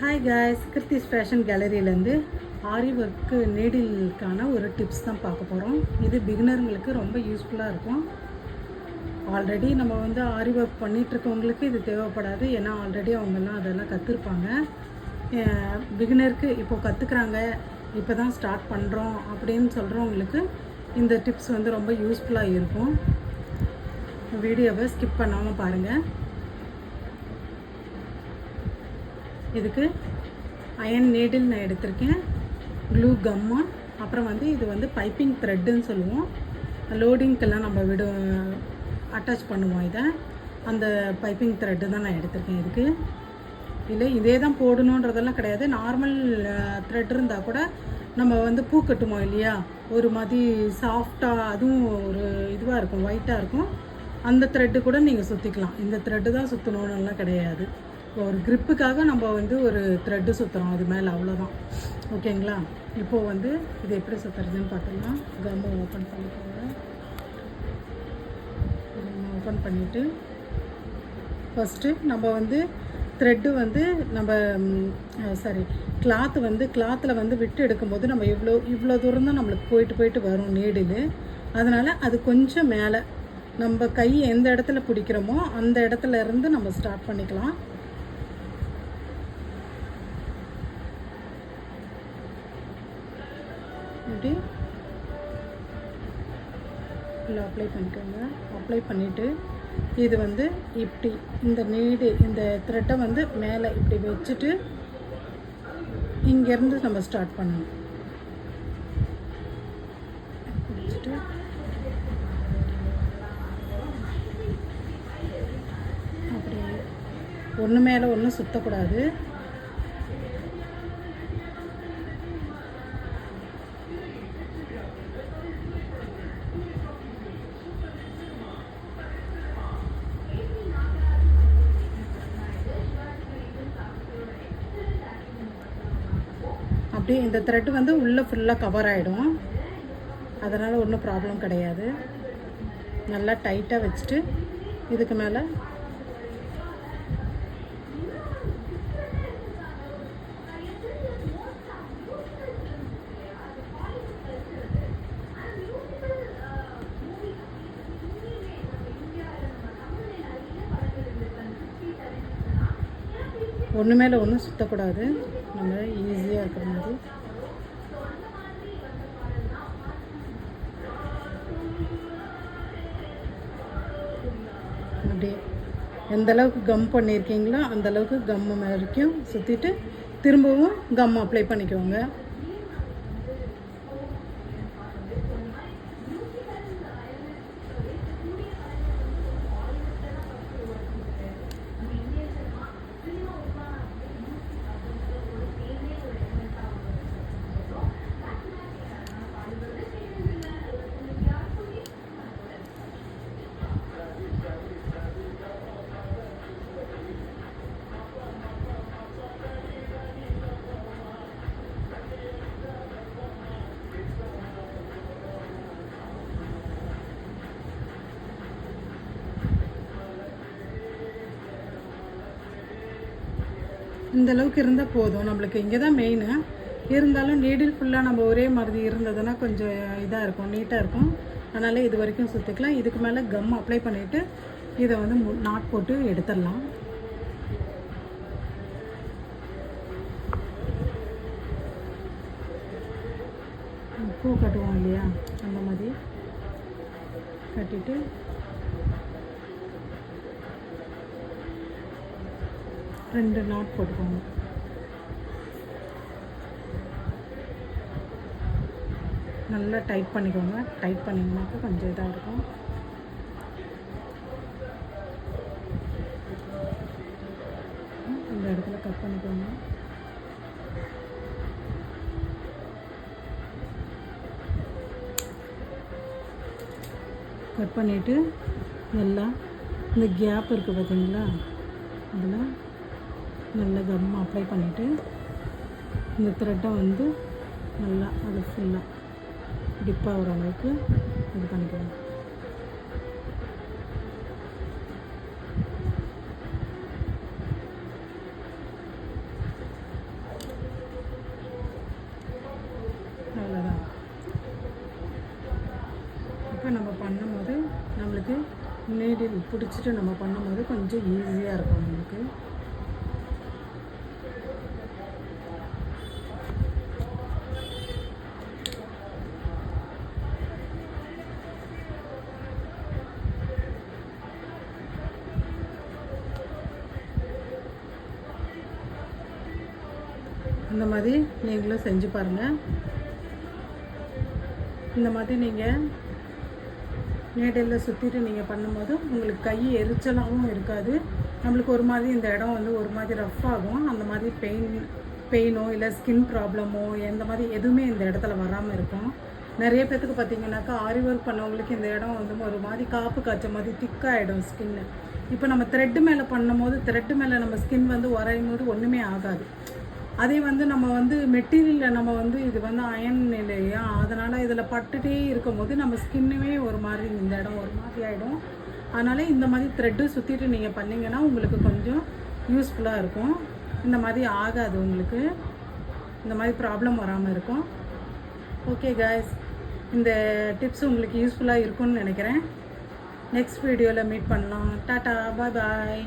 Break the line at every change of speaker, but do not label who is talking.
Hi guys kritis fashion கேலரியிலேருந்து ஆரி work நீடிலுக்கான ஒரு டிப்ஸ் தான் பார்க்க போகிறோம் இது பிகினருங்களுக்கு ரொம்ப யூஸ்ஃபுல்லாக இருக்கும். ஆல்ரெடி நம்ம வந்து ஆரி ஒர்க் பண்ணிகிட்ருக்கவங்களுக்கு இது தேவைப்படாது. ஏன்னா ஆல்ரெடி அவங்கெல்லாம் அதெல்லாம் கற்றுருப்பாங்க பிகினருக்கு இப்போ கற்றுக்குறாங்க இப்போ தான் ஸ்டார்ட் பண்ணுறோம் அப்படின்னு சொல்கிறவங்களுக்கு இந்த டிப்ஸ் வந்து ரொம்ப யூஸ்ஃபுல்லாக இருக்கும். வீடியோவை ஸ்கிப் பண்ணாமல் பாருங்கள் இதுக்கு அயன் நீடில் நான் எடுத்திருக்கேன். க்ளூ கம்மு அப்புறம் வந்து இது வந்து பைப்பிங் த்ரெட்டுன்னு சொல்லுவோம். லோடிங்க்கெல்லாம் நம்ம விடு அட்டாச் பண்ணுவோம் இதை. அந்த பைப்பிங் த்ரெட்டு தான் நான் எடுத்திருக்கேன் இதுக்கு. இல்லை இதே தான் போடணுன்றதெல்லாம் கிடையாது. நார்மல் த்ரெட் இருந்தால் கூட நம்ம வந்து பூ கட்டுமோ இல்லையா? ஒரு மாதிரி சாஃப்டாக அதுவும் ஒரு இதுவாக இருக்கும் ஒயிட்டாக இருக்கும். அந்த த்ரெட்டு கூட நீங்கள் சுற்றிக்கலாம் இந்த த்ரெட்டு தான் சுற்றணுன்னுலாம் கிடையாது. ஒரு க்ரிப்புக்காக நம்ம வந்து ஒரு த்ரெட்டு சுற்றுறோம் அது மேலே அவ்வளோதான் ஓகேங்களா? இப்போது வந்து இது எப்படி சுற்றுறதுன்னு பார்த்தோம்னா கம்மை ஓப்பன் பண்ணிக்கோங்க. ஓப்பன் பண்ணிவிட்டு ஃபஸ்ட்டு நம்ம வந்து த்ரெட்டு வந்து நம்ம சாரி கிளாத்து வந்து கிளாத்தில் வந்து விட்டு எடுக்கும்போது நம்ம இவ்வளோ இவ்வளோ தூரம் தான் நம்மளுக்கு போயிட்டு போயிட்டு வரும் நீடில் அதனால் அது கொஞ்சம் மேலே நம்ம கை எந்த இடத்துல பிடிக்கிறோமோ அந்த இடத்துல இருந்து நம்ம ஸ்டார்ட் பண்ணிக்கலாம். இப்படி இல்லை அப்ளை பண்ணிக்கோங்க. அப்ளை பண்ணிவிட்டு இது வந்து இப்படி இந்த நீடு இந்த த்ரெட்டை வந்து மேலே இப்படி வச்சுட்டு இங்கேருந்து நம்ம ஸ்டார்ட் பண்ணணும். வச்சுட்டு அப்படி ஒன்று மேலே ஒன்று சுற்றக்கூடாது அப்படி இந்த த்ரெட் வந்து உள்ளே ஃபுல்லாக கவர் ஆகிடும் அதனால் ஒன்றும் ப்ராப்ளம் கிடையாது. நல்லா டைட்டாக வச்சுட்டு இதுக்கு மேலே ஒன்று மேலே ஒன்றும் சுற்றக்கூடாது நம்ம ஈஸியாக இருக்கிற மாதிரி. அப்படியே. எந்த அளவுக்கு கம் பண்ணியிருக்கீங்களோ அந்த அளவுக்கு கம் வரைக்கும் சுற்றிட்டு திரும்பவும் கம் அப்ளை பண்ணிக்கோங்க. இந்த அளவுக்கு இருந்தால் போதும். நம்மளுக்கு இங்கே தான் மெயினு இருந்தாலும் நீடில் ஃபுல்லாக நம்ம ஒரே மாதிரி இருந்ததுன்னா கொஞ்சம் இதாக இருக்கும் நீட்டாக இருக்கும். அதனால் இது வரைக்கும் சுற்றிக்கலாம் இதுக்கு மேலே கம் அப்ளை பண்ணிவிட்டு இதை வந்து மு- நாட் போட்டு எடுத்துடலாம். பூ கட்டுவோம் இல்லையா? அந்த மாதிரி கட்டிட்டு ரெண்டு நாட் போட்டுக்கோங்க. நல்லா டைட் பண்ணிக்கோங்க. டைட் பண்ணிங்கனாக்கா கொஞ்சம் இதாக இருக்கும். இந்த இடத்துல கட் பண்ணிக்கோங்க. கட் பண்ணிவிட்டு நல்லா இந்த கேப் இருக்குது பார்த்தீங்களா அதில் நல்லா கம் அப்ளை பண்ணிவிட்டு இந்த த்ரெட்டை வந்து நல்லா அது ஃபுல்லாக டிப்பாகிற அளவுக்கு இது பண்ணிக்கலாம் அவ்வளோதான் இப்போ நம்ம பண்ணும்போது நம்மளுக்கு நீடில் பிடிச்சிட்டு நம்ம பண்ணும்போது கொஞ்சம் ஈஸியாக இருக்கும் நம்மளுக்கு. இந்த மாதிரி நீங்களும் செஞ்சு பாருங்கள் இந்த மாதிரி நீங்கள் மேடையில் சுற்றிட்டு நீங்கள் பண்ணும்போது உங்களுக்கு கை எரிச்சலாகவும் இருக்காது. நம்மளுக்கு ஒரு மாதிரி இந்த இடம் வந்து ஒரு மாதிரி ரஃப் ஆகும். அந்த மாதிரி பெயின் பெயினோ இல்லை ஸ்கின் ப்ராப்ளமோ எந்த மாதிரி எதுவுமே இந்த இடத்துல வராமல் இருக்கும். நிறைய பேர்த்துக்கு பார்த்தீங்கன்னாக்கா ஆரி ஒர்க் பண்ணவங்களுக்கு இந்த இடம் வந்து ஒரு மாதிரி காப்பு காய்ச்ச மாதிரி திக்காகிடும் ஸ்கின்னு இப்போ நம்ம த்ரெட்டு மேலே பண்ணும்போது த்ரெட்டு மேலே நம்ம ஸ்கின் வந்து உரையும் போது ஒன்றுமே ஆகாது. அதே வந்து நம்ம வந்து மெட்டீரியலில் நம்ம வந்து இது வந்து அயன் இல்லையா? அதனால் இதில் பட்டுட்டே இருக்கும்போது நம்ம ஸ்கின்னுமே ஒரு மாதிரி இந்த இடம் ஒரு மாதிரி ஆகிடும் அதனால் இந்த மாதிரி த்ரெட்டு சுற்றிட்டு நீங்கள் பண்ணிங்கன்னா உங்களுக்கு கொஞ்சம் யூஸ்ஃபுல்லாக இருக்கும். இந்த மாதிரி ஆகாது உங்களுக்கு. இந்த மாதிரி ப்ராப்ளம் வராமல் இருக்கும். ஓகே காய்ஸ் இந்த டிப்ஸ் உங்களுக்கு யூஸ்ஃபுல்லாக இருக்கும்னு நினைக்கிறேன். நெக்ஸ்ட் வீடியோவில் மீட் பண்ணலாம். டாட்டா பாய் பாய்